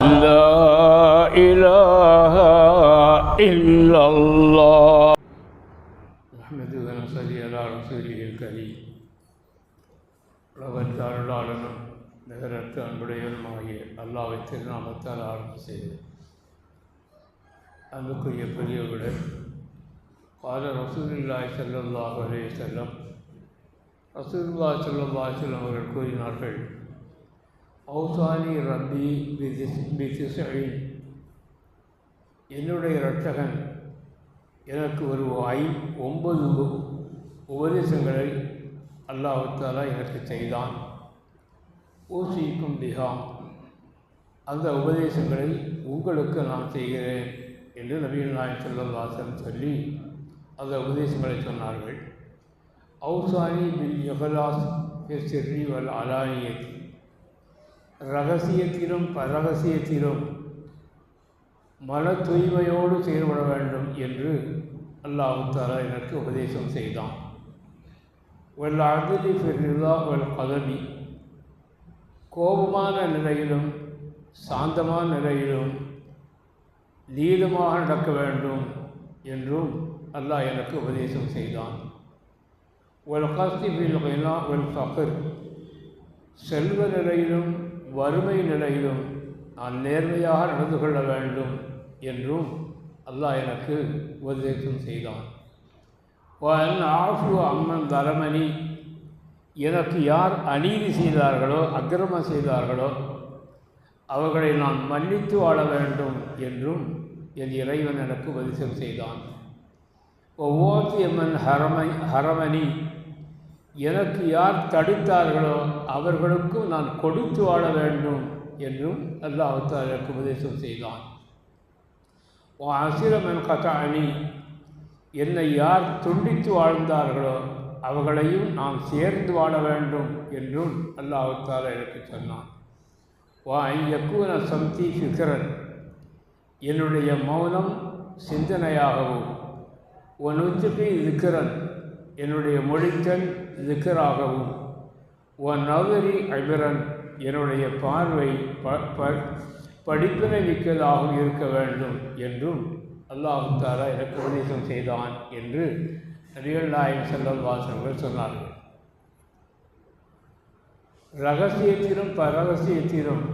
لا إله إلا الله نحمده ونصلي على رسوله الكريم உலகத்து அருளாளனும் நிகரத்து அன்புடையனுமாகிய அல்லாவை திருநாமத்தால் ஆரம்பம் செய்து அன்புக்குரிய பெரியவர்கள் பால ரசூலுல்லாய் ஸல்லல்லாஹு அலைஹி வஸல்லம் ரசூலுல்லாஹ் ஸல்லல்லாஹு அலைஹி வஸல்லம் அவர்கள் கூறினார்கள் அவுசானி ரப்பி பிதிசைன் என்னுடைய இரட்சகன் எனக்கு ஒரு ஐ ஒன்பது உபதேசங்களை அல்லாஹாலா எனக்கு செய்தான். ஊசிக்கும் பிகா அந்த உபதேசங்களை உங்களுக்கு நான் செய்கிறேன் என்று நவீன நாயன் செல்லல்லாசன் சொல்லி அந்த உபதேசங்களை சொன்னார்கள். அவுசானி பில் யகலாஸ் சிறி வல் அலானியத். ரகசியத்திலும் பரகசியத்திலும் மன தூய்மையோடு செயல்பட வேண்டும் என்று அல்லாஹு தாலா எனக்கு உபதேசம் செய்தான். வல் அதிலி ஃபிர்ரிலா வல் கதபி கோபமான நிலையிலும் சாந்தமான நிலையிலும் நீளமாக நடக்க வேண்டும் என்றும் அல்லாஹ் எனக்கு உபதேசம் செய்தான். ஒரு கஸ்தி பில் கினா ஃபகர் செல்வ நிலையிலும் வறுமை நிலையிலும் நான் நேர்மையாக நடந்து கொள்ள வேண்டும் என்றும் அல்லாஹ் எனக்கு உபதேசம் செய்தான். ஆஃபு அம்மன் தரமணி எனக்கு யார் அநீதி செய்தார்களோ அக்கிரமம் செய்தார்களோ அவர்களை நான் மன்னித்து வாழ வேண்டும் என்றும் என் இறைவன் எனக்கு உபதேசம் செய்தான். ஒவ்வொருத்தியம்மன் ஹரமை ஹரமணி எனக்கு யார் தடுத்தார்களோ அவர்களுக்கும் நான் கொடுத்து வாழ வேண்டும் என்றும் அல்லாஹாலுக்கு எனக்கு உபதேசம் செய்தான். உன் அசிரமன் கதாணி என்னை யார் துண்டித்து வாழ்ந்தார்களோ அவர்களையும் நாம் சேர்ந்து வாழ வேண்டும் என்றும் அல்லாஹால எனக்கு சொன்னான். வா யக்கூன சம்தி ஃபிக்ரன் என்னுடைய மௌனம் சிந்தனையாகவும் உன் உச்சுக்கு இருக்கிறன் என்னுடைய மொழித்தல் திக்கராகவும். உன் நவரி அபிரன் என்னுடைய பார்வை ப ப படிப்பினை மிக்கதாகவும் இருக்க வேண்டும் என்றும் அல்லாஹு தாரா எனக்கு உபதேசம் செய்தான் என்று ரியல் நாயகம் செல்லம் வாசனங்கள் சொன்னார்கள். ரகசியத்திலும் பரகசியத்திலும்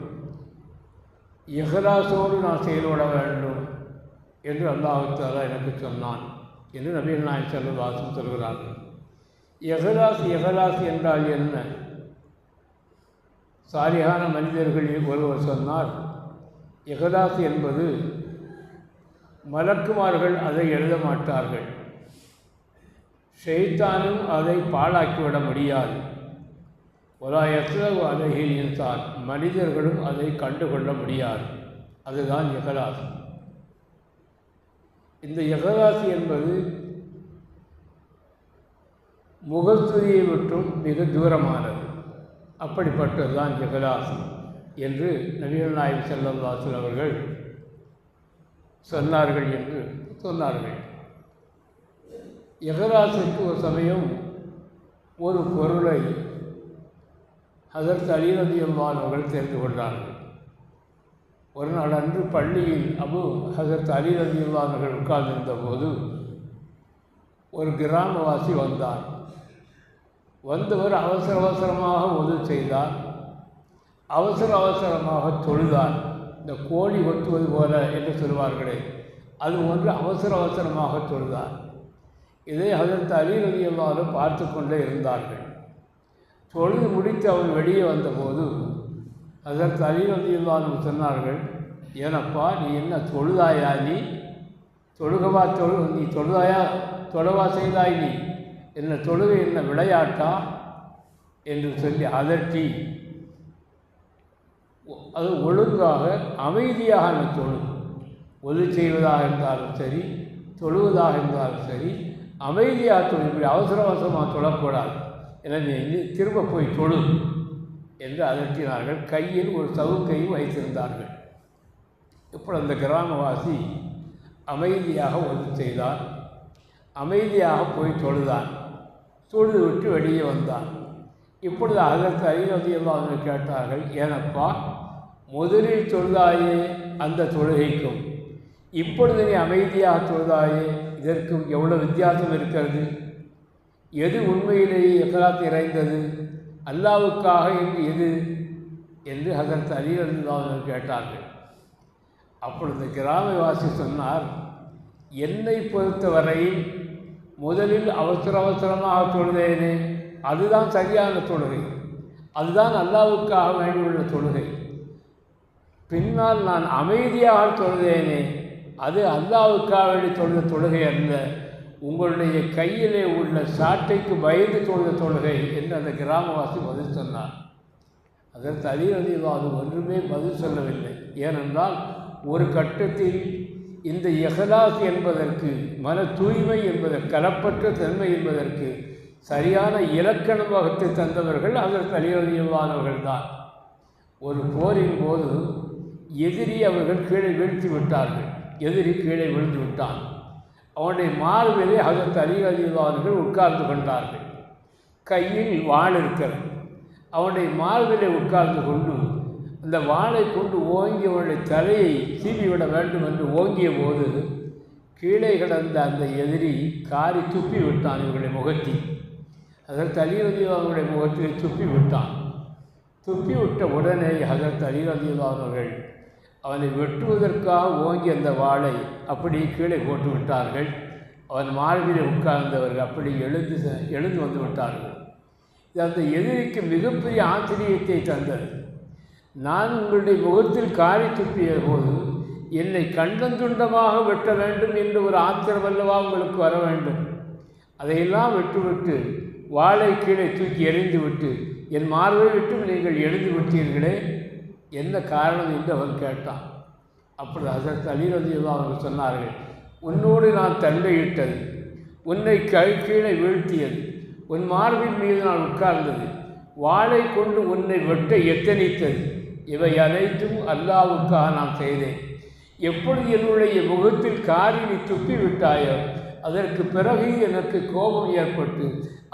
இஹ்லாசோடு நான் செயல்பட வேண்டும் என்று அல்லாஹு எனக்கு சொன்னான் என்று நபிகள் நாயன் செல்லல் வாசகம் சொல்கிறார்கள். எஹலாஸ் எஹலாஸ் என்றால் என்ன? சாலியான மனிதர்களில் ஒருவர் சொன்னார் எஹலாஸ் என்பது மலக்குமார்கள் அதை எழுத மாட்டார்கள். ஷெய்தானும் அதை பாழாக்கிவிட முடியாது. ஒலா எஸ்லவு அழகில் இன்சான். மனிதர்களும் அதை கண்டுகொள்ள முடியாது. அதுதான் எகலாஸ் இந்த எகலாஸ் என்பது முகஸ்துதியை விட்டும் மிக தூரமானது. அப்படிப்பட்டதுதான் ஜெகதாசம் என்று நபிகள் நாயகம் செல்லல்லாசல் அவர்கள் சொன்னார்கள் என்று சொன்னார்கள். யகராசுக்கு ஒரு சமயம் ஒரு பொருளை அதற்கு அலிரதியம்மான் அவர்கள் தெரிந்து கொண்டார்கள். ஒரு நாள் அன்று பள்ளியில் அபு ஹசரத் அலிரதியம்மான் அவர்கள் உட்கார்ந்திருந்த போது ஒரு கிராமவாசி வந்தார் வந்தவர் அவசர அவசரமாக உதவி செய்தார். அவசர அவசரமாக தொழுதார். இந்த கோழி ஒட்டுவது போல என்று சொல்வார்களே அது ஒன்று அவசர அவசரமாக தொழுதார். இதை அதற்கு அலிரதியல்லாலும் பார்த்து கொண்டே இருந்தார்கள். தொழுது முடித்து அவர் வெளியே வந்தபோது அதற்கு அலிரதியல்லாலும் சொன்னார்கள் ஏனப்பா நீ என்ன தொழுதாயா நீ? தொழுகவா தொழு நீ தொழுதாயா? தொழவா செய்தாய் நீ? என்ன தொழுகை என்ன விளையாட்டா என்று சொல்லி அதட்டி. அது ஒழுங்காக அமைதியாக தொழு. ஒது செய்வதாக இருந்தாலும் சரி தொழுவதாக இருந்தாலும் சரி அமைதியாக தொழு. இப்படி அவசர அவசரமாக தொழக்கூடாது. எனவே திரும்ப போய் தொழு என்று அதட்டினார்கள். கையில் ஒரு சவுக்கையும் வைத்திருந்தார்கள். இப்போ அந்த கிராமவாசி அமைதியாக ஒது செய்தார் அமைதியாக போய் தொழுதான். தொழுது விட்டு வெளியே வந்தான் இப்பொழுது அதற்கு ஐநூற்றி எல்லாம் கேட்டார்கள் ஏனப்பா முதலில் தொழுதாயே அந்த தொழுகைக்கும் இப்பொழுது நீ அமைதியாக தொழுதாயே இதற்கும் எவ்வளோ வித்தியாசம் இருக்கிறது? எது உண்மையிலேயே எகலாத் இறைந்தது? அல்லாவுக்காக என்று எது? என்று அதற்கு அலி கேட்டார்கள். அப்பொழுது கிராமவாசி சொன்னார் என்னை பொறுத்தவரையில் முதலில் அவசர அவசரமாக தொழுதேனே. அதுதான் சரியான தொழுகை. அதுதான் அல்லாவுக்காக வேண்டியுள்ள தொழுகை. பின்னால் நான் அமைதியாக தொழுதேனே. அது அல்லாவுக்காக வேண்டி தொழுத தொழுகை அல்ல. உங்களுடைய கையிலே உள்ள சாட்டைக்கு பயந்து தொழுத தொழுகை என்று அந்த கிராமவாசி பதில் சொன்னார். அதற்கு அலிரதிவா அது ஒன்றுமே பதில் சொல்லவில்லை. ஏனென்றால் ஒரு கட்டத்தில் இந்த எஹலாக் என்பதற்கு மன தூய்மை என்பதற்கு கலப்பற்ற தன்மை என்பதற்கு சரியான இலக்கணம் வகுத்து தந்தவர்கள் அதற்கு அலிரதிவானவர்கள் தான். ஒரு போரின் போது எதிரி அவர்கள் கீழே வீழ்த்தி விட்டார்கள். எதிரி கீழே விழுந்து விட்டான். அவனுடைய மார்பிலே அதற்கு அலிரதிவானவர்கள் உட்கார்ந்து கொண்டார்கள். கையில் வாழ் இருக்கிறது. அவனுடைய மார்பிலே உட்கார்ந்து கொண்டு அந்த வாளை கொண்டு ஓங்கி அவனுடைய தலையை சீவிவிட வேண்டும் என்று ஓங்கிய போது கீழே கிடந்த அந்த எதிரி காரி துப்பி விட்டான் இவருடைய முகத்தில். அதற்கு அலிரதிவானுடைய முகத்தில் துப்பி விட்டான். துப்பி விட்ட உடனே அதற்கு அலிரதிவானவர்கள் அவனை வெட்டுவதற்காக ஓங்கி அந்த வாளை அப்படி கீழே போட்டு விட்டார்கள். அவன் மார்பிலே உட்கார்ந்தவர்கள் அப்படி எழுந்து எழுந்து வந்து விட்டார்கள். இது அந்த எதிரிக்கு மிகப்பெரிய ஆச்சரியத்தை தந்தது. நான் உங்களுடைய முகத்தில் காரி துப்பிய போது என்னை கண்டந்துண்டமாக வெட்ட வேண்டும் என்று ஒரு ஆத்திரம் அல்லவா உங்களுக்கு வர வேண்டும்? அதையெல்லாம் விட்டுவிட்டு வாழை கீழே தூக்கி எறிந்து விட்டு என் மார்பை விட்டும் நீங்கள் எழுந்து விட்டீர்களே என்ன காரணம் என்று அவன் கேட்டான். அப்படி அதற்கு அலிரதியெல்லாம் அவர்கள் சொன்னார்கள் உன்னோடு நான் தண்டையிட்டது உன்னை கை கீழே வீழ்த்தியது உன் மார்பின் மீது நான் உட்கார்ந்தது வாளை கொண்டு உன்னை வெட்ட எத்தனித்தது இவை அனைத்தும் அல்லாவுக்காக நான் செய்தேன். எப்பொழுது என்னுடைய முகத்தில் காரி துப்பி விட்டாயோ அதற்கு பிறகு எனக்கு கோபம் ஏற்பட்டு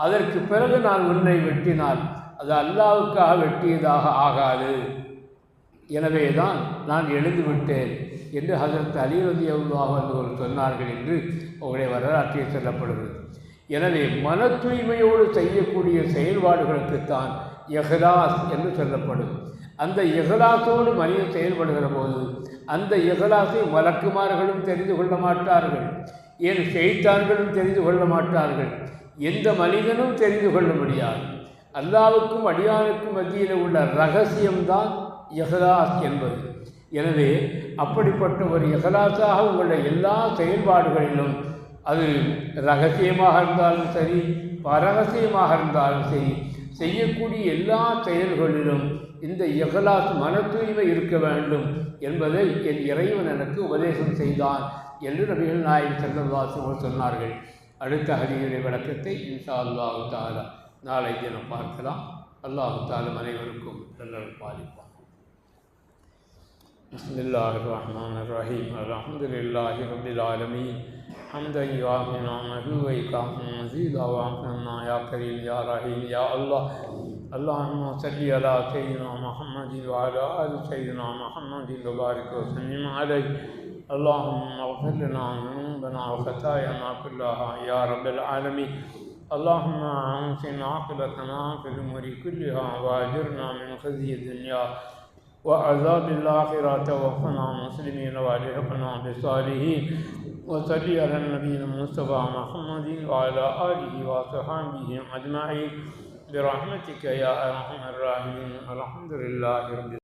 அதற்கு பிறகு நான் உன்னை வெட்டினால் அது அல்லாவுக்காக வெட்டியதாக ஆகாது. எனவே தான் நான் எழுந்து விட்டேன் என்று ஹசரத் அலிரதி அல்லாஹ் என்று சொன்னார்கள் என்று உங்களுடைய வரலாற்றில் சொல்லப்படுகிறது. எனவே மன தூய்மையோடு செய்யக்கூடிய செயல்பாடுகளுக்குத்தான் எஹ்ராஸ் என்று சொல்லப்படும். அந்த இகலாசோடு மனிதன் செயல்படுகிற போது அந்த இகலாசை வழக்குமார்களும் தெரிந்து கொள்ள மாட்டார்கள். ஏன் செய்தார்களும் தெரிந்து கொள்ள மாட்டார்கள்? எந்த மனிதனும் தெரிந்து கொள்ள முடியாது. அல்லாவுக்கும் அடியானுக்கும் மத்தியில் உள்ள ரகசியம்தான் எஹலாஸ் என்பது. எனவே அப்படிப்பட்ட ஒரு எஹலாஸாக உள்ள எல்லா செயல்பாடுகளிலும் அது ரகசியமாக இருந்தாலும் சரி பரகசியமாக இருந்தாலும் சரி செய்யக்கூடிய எல்லா செயல்களிலும் இந்த எகலாஸ் மன தூய்மை இருக்க வேண்டும் என்பதை என் இறைவன் எனக்கு உபதேசம் செய்தான் என்று நபிகள் நாயகம் செல்லவாசம் சொன்னார்கள் அடுத்த ஹரிகளை விளக்கத்தை இன்ஷா அல்லாஹு தாலா நாளை தினம் பார்க்கலாம் அல்லாஹு தாலம் அனைவருக்கும் நல்ல பாலிப்பான் بسم الله الرحمن الرحيم الحمد لله رب العالمين حمدا يوافي نعمه ويكافئ مزيدا وعافنا يا كريم يا رحيم يا الله اللهم صل على سيدنا محمد وعلى ال سيدنا محمد وبارك وسلم عليه اللهم اغفر لنا ذنوبنا وخطايانا كلها يا رب العالمين اللهم انصن عاقبتنا في الأمور كلها واجرنا من خزي الدنيا وعذاب الآخرة توفنا مسلمين والحقنا بالصالحين. وصل على النبي المصطفى محمد وعلى آله وصحبه أجمعين. برحمتك يا أرحم الراحمين. الحمد لله رب